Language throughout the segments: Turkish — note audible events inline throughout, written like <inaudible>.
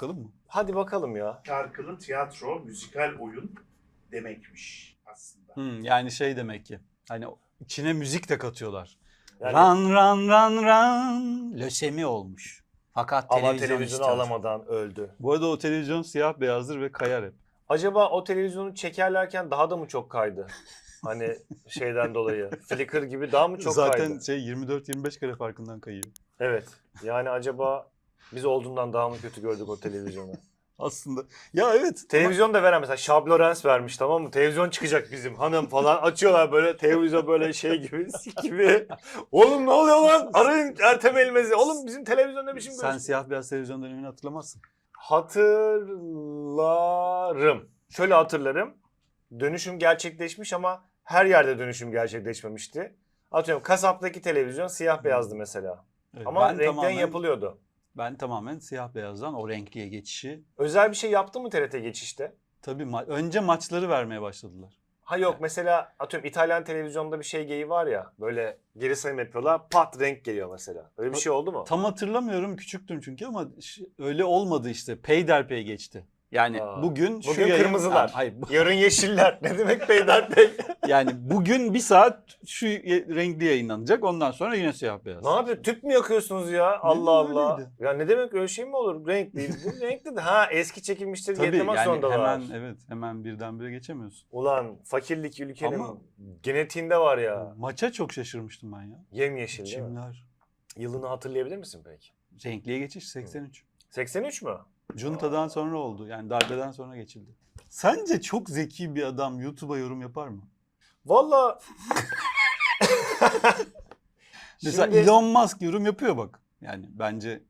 bakalım mı? Hadi bakalım ya. Şarkılı tiyatro, müzikal oyun demekmiş aslında. Hmm, yani şey demek ki. Hani içine müzik de katıyorlar. Yani- Ran ran ran ran lösemi olmuş. Fakat Ama televizyon televizyonu istiyor. alamadan öldü. Bu arada o televizyon siyah beyazdır ve kayar hep. Acaba o televizyonu çekerlerken daha da mı çok kaydı? Hani şeyden dolayı. <laughs> Flickr gibi daha mı çok Zaten kaydı? şey 24-25 kare farkından kayıyor. Evet. Yani acaba biz olduğundan daha mı kötü gördük o televizyonu? <laughs> Aslında. Ya evet. Televizyon da veren mesela Şab Lorenz vermiş tamam mı? Televizyon çıkacak bizim hanım falan. Açıyorlar böyle televizyon böyle şey gibi <laughs> sik gibi. Oğlum ne oluyor lan? Arayın Ertem Elmez'i. Oğlum bizim televizyon ne biçim Sen görüyorsun? siyah beyaz televizyon dönemini hatırlamazsın. Hatırlarım. Şöyle hatırlarım. Dönüşüm gerçekleşmiş ama her yerde dönüşüm gerçekleşmemişti. Atıyorum kasaptaki televizyon siyah beyazdı mesela. Evet, Ama ben renkten tamamen, yapılıyordu. Ben tamamen siyah beyazdan o renkliye geçişi. Özel bir şey yaptı mı TRT geçişte? Tabii ma- önce maçları vermeye başladılar. Ha yok mesela atıyorum İtalyan televizyonda bir şey geyi var ya böyle geri sayım yapıyorlar pat renk geliyor mesela. Öyle bir şey oldu mu? Tam hatırlamıyorum küçüktüm çünkü ama öyle olmadı işte. Peyderpey geçti. Yani Aa. bugün şu Bugün yayın- kırmızılar. Ha, Hayır. Yarın yeşiller. ne demek Beyler <laughs> yani bugün bir saat şu renkli yayınlanacak. Ondan sonra yine siyah beyaz. Ne yapıyor? Tüp mü yakıyorsunuz ya? Allah Allah. öyleydi. Ya ne demek öyle şey mi olur? Renk değil. Bu <laughs> renkli de. Ha eski çekilmiştir diye Tabii demek yani hemen var. evet hemen birdenbire geçemiyorsun. Ulan fakirlik ülkenin Ama- genetiğinde var ya. Maça çok şaşırmıştım ben ya. Yemyeşil? Çimler. Yılını hatırlayabilir misin peki? Renkliye geçiş 83. 83 mü? Junta'dan sonra oldu. Yani darbeden sonra geçildi. Sence çok zeki bir adam YouTube'a yorum yapar mı? Valla <laughs> Mesela Şimdi- Elon Musk yorum yapıyor bak. Yani bence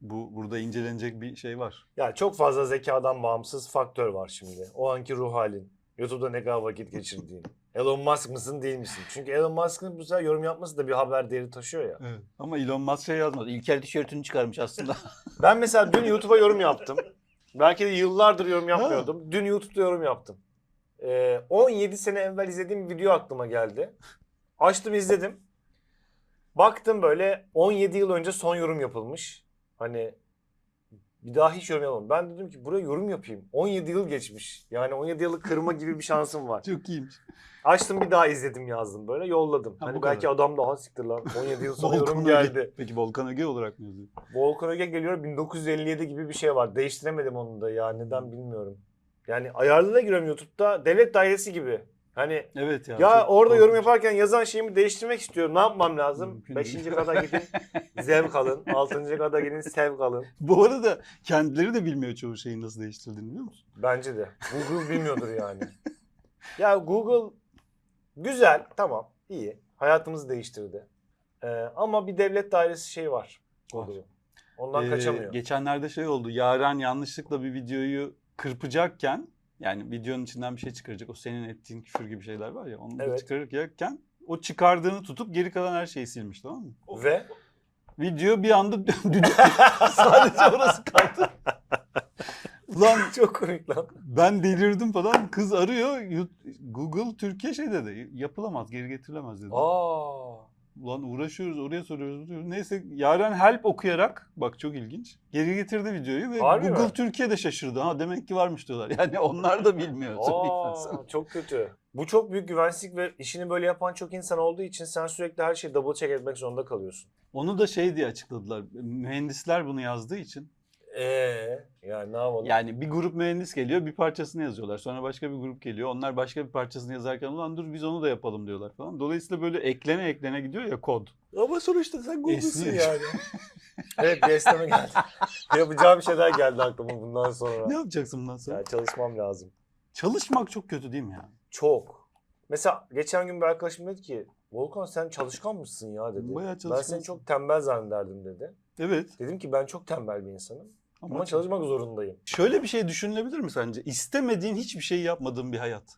bu burada incelenecek bir şey var. Ya çok fazla zekadan bağımsız faktör var şimdi. O anki ruh halin. YouTube'da ne kadar vakit geçirdiğin. <laughs> Elon Musk mısın değil misin? Çünkü Elon Musk'ın bu sefer yorum yapması da bir haber değeri taşıyor ya. Evet. Ama Elon Musk şey yazmadı. İlker tişörtünü çıkarmış aslında. <laughs> Ben mesela dün YouTube'a yorum yaptım. Belki de yıllardır yorum yapmıyordum. Dün YouTube'da yorum yaptım. Ee, 17 sene evvel izlediğim bir video aklıma geldi. Açtım izledim. Baktım böyle 17 yıl önce son yorum yapılmış. Hani bir daha hiç yorum yapmadım. Ben dedim ki buraya yorum yapayım. 17 yıl geçmiş. Yani 17 yılı kırma gibi bir şansım var. <laughs> Çok iyiymiş. Açtım bir daha izledim yazdım böyle yolladım. Ha, hani bu belki kadar. adam daha siktir lan. 17 yıl sonra <laughs> yorum Volkan geldi. Peki Volkan Öge olarak mı yazıyor? Volkan Öge geliyor 1957 gibi bir şey var. Değiştiremedim onu da ya neden bilmiyorum. Yani ayarlığına giriyorum YouTube'da devlet dairesi gibi. Hani Evet ya. ya orada yorum yaparken yazan şeyimi değiştirmek istiyorum. Ne yapmam lazım? Mümkün Beşinci değil. kata gidin <laughs> zevk alın. Altıncı kata gidin sevk alın. Bu arada kendileri de bilmiyor çoğu şeyin nasıl değiştirdiğini biliyor musun? Bence de. Google <laughs> bilmiyordur yani. ya Google güzel tamam iyi. Hayatımızı değiştirdi. Ee, ama bir devlet dairesi şey var. Ondan Ee, kaçamıyor. Geçenlerde şey oldu. Yaren yanlışlıkla bir videoyu kırpacakken yani videonun içinden bir şey çıkaracak. O senin ettiğin küfür gibi şeyler var ya. Onu Evet. çıkarırken o çıkardığını tutup geri kalan her şeyi silmiş tamam mı? Ve Video bir anda. <laughs> Sadece orası kaldı. Ulan <laughs> çok komik lan. ben delirdim falan. Kız arıyor. Google Türkiye şey dedi. Yapılamaz, geri getirilemez dedi. Aa. Ulan uğraşıyoruz, oraya soruyoruz. soruyoruz. Neyse Yaren help okuyarak bak çok ilginç. Geri getirdi videoyu ve Harbi Google mi? Türkiye de şaşırdı. Ha demek ki varmış diyorlar. <laughs> Yani onlar da bilmiyor. Aa, çok kötü. Bu çok büyük güvensizlik ve işini böyle yapan çok insan olduğu için sen sürekli her şeyi double check etmek zorunda kalıyorsun. Onu da şey diye açıkladılar. Mühendisler bunu yazdığı için. Eee yani ne yapalım? Yani bir grup mühendis geliyor bir parçasını yazıyorlar. Sonra başka bir grup geliyor. Onlar başka bir parçasını yazarken ulan dur biz onu da yapalım diyorlar falan. Dolayısıyla böyle eklene eklene gidiyor ya kod. Ama sonuçta sen Google'sın Esniyor. yani. <laughs> evet bir esneme geldi. <laughs> Yapacağım bir şeyler geldi aklıma bundan sonra. Ne yapacaksın bundan sonra? Yani çalışmam lazım. Çalışmak çok kötü değil mi ya? Çok. Mesela geçen gün bir arkadaşım dedi ki Volkan sen çalışkan mısın ya dedi. Bayağı ben çalışkansın. seni çok tembel zannederdim dedi. Evet. Dedim ki ben çok tembel bir insanım. Ama, Ama çalışmak zorundayım. şöyle bir şey düşünülebilir mi sence? İstemediğin hiçbir şey yapmadığın bir hayat.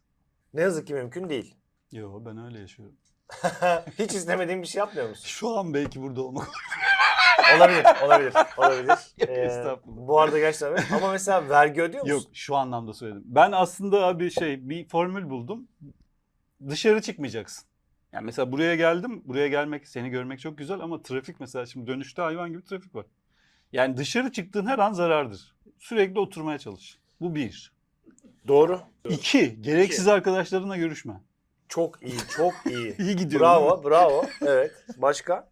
Ne yazık ki mümkün değil. Yo ben öyle yaşıyorum. <laughs> Hiç istemediğin bir şey yapmıyor musun? Şu an belki burada olmak. <laughs> Olabilir, olabilir, olabilir. <laughs> Ee, estağfurullah. bu arada gerçekten öyle. Ama mesela vergi ödüyor musun? Yok şu anlamda söyledim. Ben aslında abi şey bir formül buldum. Dışarı çıkmayacaksın. Yani mesela buraya geldim. Buraya gelmek, seni görmek çok güzel ama trafik mesela şimdi dönüşte hayvan gibi trafik var. Yani dışarı çıktığın her an zarardır. Sürekli oturmaya çalış. Bu bir. Doğru. İki, gereksiz arkadaşlarınla görüşme. Çok iyi, çok iyi. <laughs> İyi gidiyor. bravo, bravo. Evet. Başka?